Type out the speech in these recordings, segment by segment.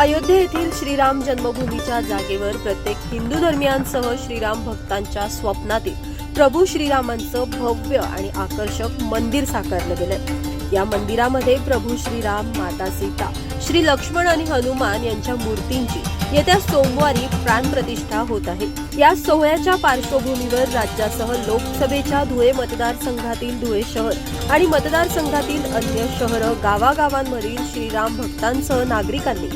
अयोध्ये येथील श्रीराम जन्मभूमीच्या जागेवर प्रत्येक हिंदू धर्मियांसह श्रीराम भक्तांच्या स्वप्नातील प्रभू श्रीरामांचं भव्य आणि आकर्षक मंदिर साकारलं गेलं या मंदिरामध्ये प्रभू श्रीराम माता सीता श्री लक्ष्मण आणि हनुमान यांच्या मूर्तींची येत्या सोमवारी प्राणप्रतिष्ठा होत आहे. या सोहळ्याच्या पार्श्वभूमीवर राज्यासह लोकसभेच्या धुळे मतदारसंघातील धुळे शहर आणि मतदारसंघातील अन्य शहरं गावागावांमधील श्रीराम भक्तांसह नागरिकांनी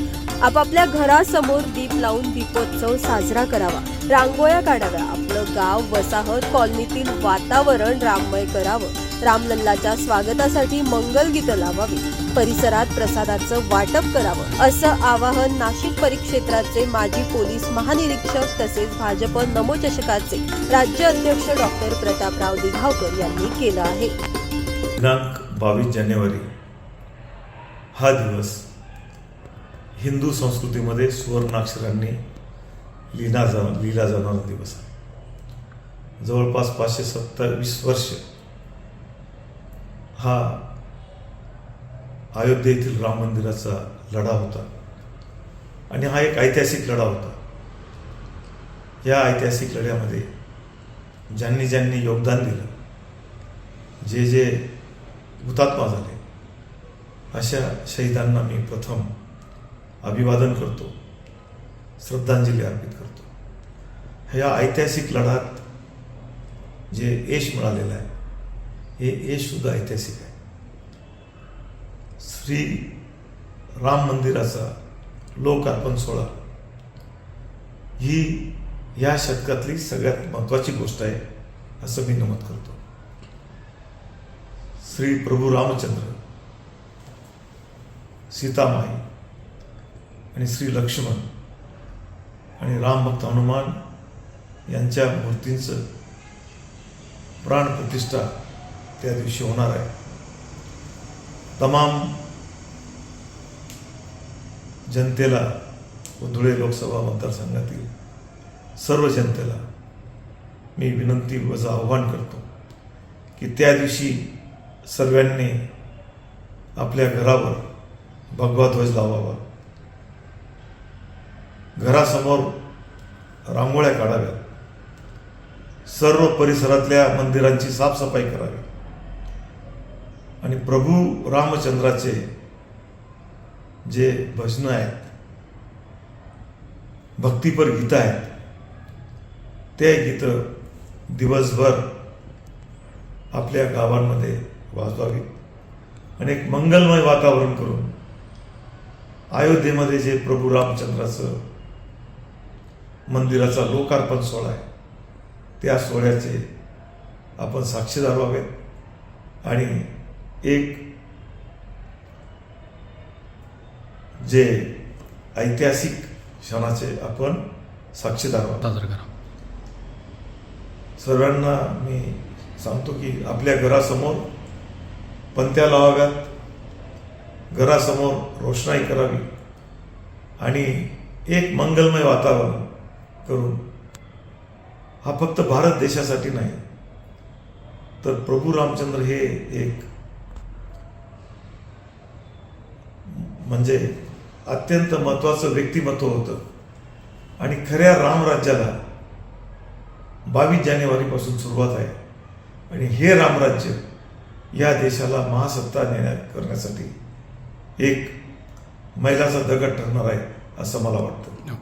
आपापल्या घरासमोर दीप लावून दीपोत्सव साजरा करावा. रांगोळ्या काढाव्या. आपलं गाव वसाहत कॉलनीतील वातावरण राममय करावं. रामलल्लाच्या स्वागतासाठी मंगलगीत लावावी. परिसरात प्रसादाचं वाटप करावं. असं आवाहन नाशिक परिक्षेत्राचे माजी पोलीस महानिरीक्षक तसेच भाजप नमोचषकाचे राज्य अध्यक्ष डॉक्टर प्रतापराव दिघावकर यांनी केलं आहे. दिनांक बावीस जानेवारी हा दिवस हिंदू संस्कृतीमध्ये सुवर्णाक्षरांनी लिहिला जा लिहिला जाणारा दिवस आहे. जवळपास पाचशे सत्तावीस वर्ष हा अयोध्येतील येथील राम मंदिराचा लढा होता. आणि हा एक ऐतिहासिक लढा होता. या ऐतिहासिक लढ्यामध्ये ज्यांनी ज्यांनी योगदान दिलं जे जे हुतात्मा झाले अशा शहीदांना मी प्रथम अभिवादन करतो श्रद्धांजली अर्पित करतो. ह्या ऐतिहासिक लढ्यात जे यश मिळालेलं आहे हे यशसुद्धा ऐतिहासिक आहे. श्री राम मंदिराचा लोकार्पण सोहळा ही या शतकातली सगळ्यात महत्त्वाची गोष्ट आहे असं मी नमूद करतो. श्री प्रभू रामचंद्र सीतामाई आणि श्री लक्ष्मण आणि रामभक्त हनुमान यांच्या मूर्तींचं प्राणप्रतिष्ठा त्या दिवशी होणार आहे. तमाम जनतेला व धुळे लोकसभा मतदारसंघातील सर्व जनतेला मी विनंती वजा आव्हान करतो की त्या दिवशी सर्वांनी आपल्या घरावर भगवा ध्वज लावावा. घरासमोर रांगोळ्या काढाव्यात सर्व परिसरातल्या मंदिरांची साफसफाई करावी. आणि प्रभू रामचंद्राचे जे भजनं आहेत भक्तीपर गीतं आहेत ते गीतं दिवसभर आपल्या गावांमध्ये वाजवावीत. आणि एक मंगलमय वातावरण करून अयोध्येमध्ये जे प्रभू रामचंद्राचं मंदिराचा लोकार्पण सोहळा आहे. त्या सोहळ्याचे आपण साक्षीदार व्हावेत आणि एक जे ऐतिहासिक क्षणाचे आपण साक्षीदार व्हावे सर्वांना मी सांगतो की आपल्या घरासमोर पंत्या लावाव्यात. घरासमोर रोषणाई करावी. आणि एक मंगलमय वातावरण करून हा फक्त भारत देशासाठी नाही तर प्रभू रामचंद्र हे एक म्हणजे अत्यंत महत्वाचं व्यक्तिमत्व होतं. आणि खऱ्या रामराज्याला बावीस जानेवारीपासून सुरुवात आहे. आणि हे रामराज्य या देशाला महासत्ता नेण्यात करण्यासाठी एक मैलाचा दगड ठरणार आहे असं मला वाटतं. हो.